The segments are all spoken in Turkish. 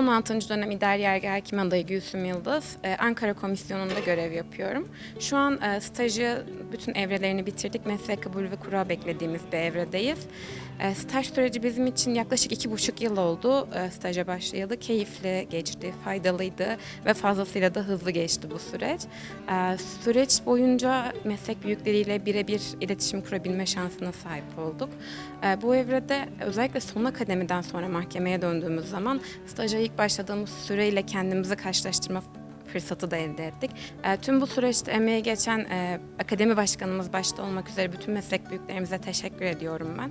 16. dönem İdari Yargı Hakim adayı Gülsüm Yıldız. Ee, Ankara Komisyonu'nda görev yapıyorum. Şu an e, stajı bütün evrelerini bitirdik. Meslek kabulü ve kura beklediğimiz bir evredeyiz. E, Staj süreci bizim için yaklaşık iki buçuk yıl oldu e, staja başlayalı. Keyifli geçti, faydalıydı ve fazlasıyla da hızlı geçti bu süreç. E, Süreç boyunca meslek büyükleriyle birebir iletişim kurabilme şansına sahip olduk. E, Bu evrede özellikle son akademiden sonra mahkemeye döndüğümüz zaman staja ilk başladığımız süreyle kendimizi karşılaştırma fırsatı da elde ettik. E, tüm bu süreçte emeği geçen e, akademi başkanımız başta olmak üzere bütün meslek büyüklerimize teşekkür ediyorum ben.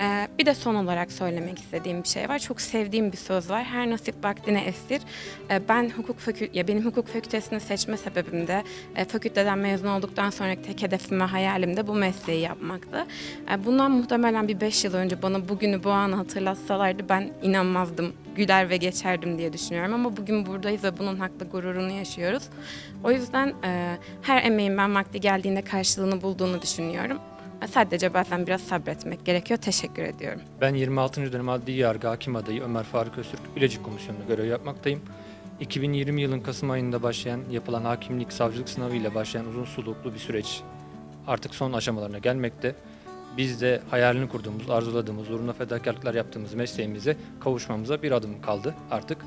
E, bir de son olarak söylemek istediğim bir şey var. Çok sevdiğim bir söz var. Her nasip vaktine esir. E, ben hukuk fakü ya benim hukuk fakültesini seçme sebebim de e, fakülteden mezun olduktan sonraki tek hedefim ve hayalim de bu mesleği yapmaktı. E, bundan muhtemelen bir beş yıl önce bana bugünü bu anı hatırlatsalardı ben inanmazdım güler ve geçerdim diye düşünüyorum ama bugün buradayız ve bunun haklı gururunu yaşıyoruz. O yüzden e, her emeğin ben vakti geldiğinde karşılığını bulduğunu düşünüyorum. Sadece bazen biraz sabretmek gerekiyor. Teşekkür ediyorum. Ben 26. dönem adli yargı hakim adayı Ömer Faruk Öztürk Bilecik Komisyonu'nda görev yapmaktayım. 2020 yılın Kasım ayında başlayan yapılan hakimlik savcılık sınavı ile başlayan uzun soluklu bir süreç artık son aşamalarına gelmekte. Biz de hayalini kurduğumuz, arzuladığımız, uğruna fedakarlıklar yaptığımız mesleğimize kavuşmamıza bir adım kaldı artık.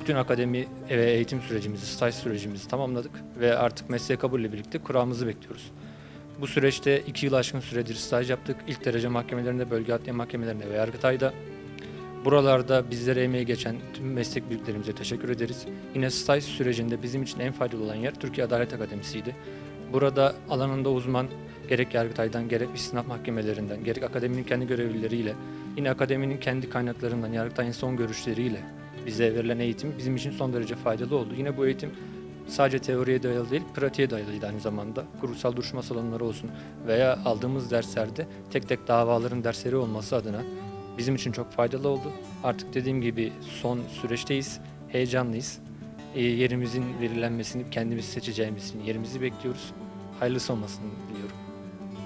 Bütün akademi ve eğitim sürecimizi, staj sürecimizi tamamladık ve artık mesleğe kabulle birlikte kuramızı bekliyoruz. Bu süreçte iki yıl aşkın süredir staj yaptık. İlk derece mahkemelerinde, bölge adliye mahkemelerinde ve Yargıtay'da. Buralarda bizlere emeği geçen tüm meslek büyüklerimize teşekkür ederiz. Yine staj sürecinde bizim için en faydalı olan yer Türkiye Adalet Akademisi'ydi. Burada alanında uzman gerek Yargıtay'dan gerek istinaf mahkemelerinden gerek akademinin kendi görevlileriyle yine akademinin kendi kaynaklarından Yargıtay'ın son görüşleriyle bize verilen eğitim bizim için son derece faydalı oldu. Yine bu eğitim sadece teoriye dayalı değil, pratiğe dayalıydı aynı zamanda. Kurumsal duruşma salonları olsun veya aldığımız derslerde tek tek davaların dersleri olması adına bizim için çok faydalı oldu. Artık dediğim gibi son süreçteyiz, heyecanlıyız. E, yerimizin verilenmesini, kendimiz seçeceğimiz yerimizi bekliyoruz. Hayırlısı olmasını diliyorum.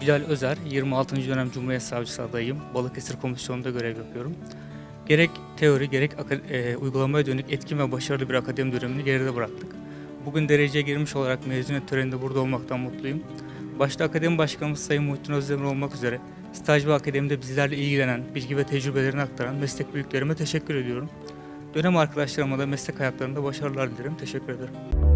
Bilal Özer, 26. dönem Cumhuriyet Savcısı adayım. Balıkesir Komisyonu'nda görev yapıyorum. Gerek teori gerek e, uygulamaya dönük etkin ve başarılı bir akademi dönemini geride bıraktık. Bugün dereceye girmiş olarak mezuniyet töreninde burada olmaktan mutluyum. Başta akademi başkanımız Sayın Muhittin Özdemir olmak üzere staj ve akademide bizlerle ilgilenen, bilgi ve tecrübelerini aktaran meslek büyüklerime teşekkür ediyorum. Dönem arkadaşlarıma da meslek hayatlarında başarılar dilerim. Teşekkür ederim.